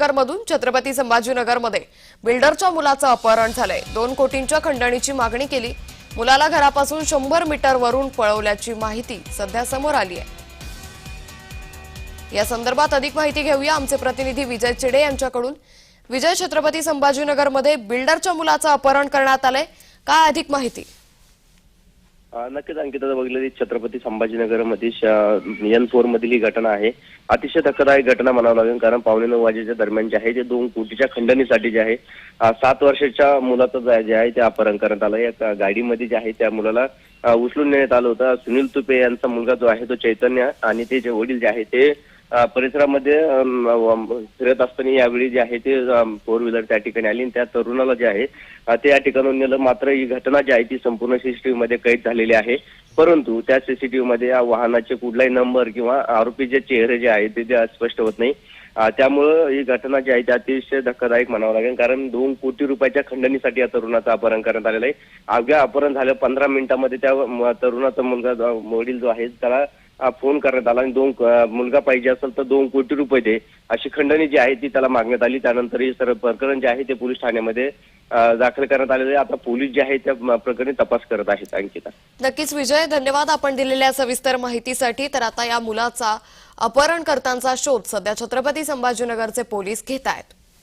नगरमधून छत्रपती संभाजीनगरमध्ये. बिल्डरच्या मुलाचं अपहरण झालंय. दोन कोटींच्या खंडणीची मागणी केली. मुलाला घरापासून शंभर मीटरवरून पळवल्याची माहिती सध्या समोर आली आहे. या संदर्भात अधिक माहिती घेऊया आमचे प्रतिनिधी विजय चिडे यांच्याकडून. विजय छत्रपती संभाजीनगरमध्ये बिल्डरच्या मुलाचं अपहरण करण्यात आलंय. काय अधिक माहिती? नक्कीच अंकित बघितलं छत्रपती संभाजीनगरमध्ये एन फोर मधील ही घटना आहे. अतिशय धक्कादायक घटना म्हणावं लागेल कारण पावणे नऊ वाजेच्या दरम्यान जे आहे ते दोन कोटीच्या खंडणीसाठी जे आहे सात वर्षाच्या मुलाचं जे आहे ते अपहरण करण्यात आलं. या गाडीमध्ये जे आहे त्या मुलाला उचलून नेण्यात आलं होतं. सुनील तुपे यांचा मुलगा जो आहे तो चैतन्य आणि ते जे वडील जे आहे ते परिसरामध्ये फिरत असताना यावेळी जे आहे ते फोर व्हीलर त्या ठिकाणी आली आणि त्या तरुणाला जे आहे ते या ठिकाणून नेलं. मात्र ही घटना जी आहे ती संपूर्ण सीसीटीव्ही मध्ये कैद झालेली आहे. परंतु त्या सीसीटीव्ही मध्ये या वाहनाचे कुठलाही नंबर किंवा आरोपीचे चेहरे जे आहेत ते स्पष्ट होत नाही. त्यामुळं ही घटना जी आहे ती अतिशय धक्कादायक म्हणावं लागेल. कारण दोन कोटी रुपयाच्या खंडणीसाठी या तरुणाचं अपहरण करण्यात आलेलं आहे. अवघ्या अपहरण झालं पंधरा मिनिटांमध्ये त्या तरुणाचा मुलगा वडील जो आहे त्याला फोन करण्यात आला आणि दोन मुलगा पाहिजे असेल तर दोन कोटी रुपये दे अशी खंडणी जी आहे ती त्याला मागण्यात आली. त्यानंतर हे सर्व प्रकरण जे आहे ते पोलीस ठाण्यामध्ये दाखल करण्यात आलेले आता पोलीस जे आहे त्या प्रकरणी तपास करत आहेत अंकिता. नक्कीच विजय धन्यवाद आपण दिलेल्या सविस्तर माहितीसाठी. तर आता या मुलाचा अपहरणकर्त्यांचा शोध. सध्या छत्रपती संभाजीनगरचे पोलीस घेत आहेत.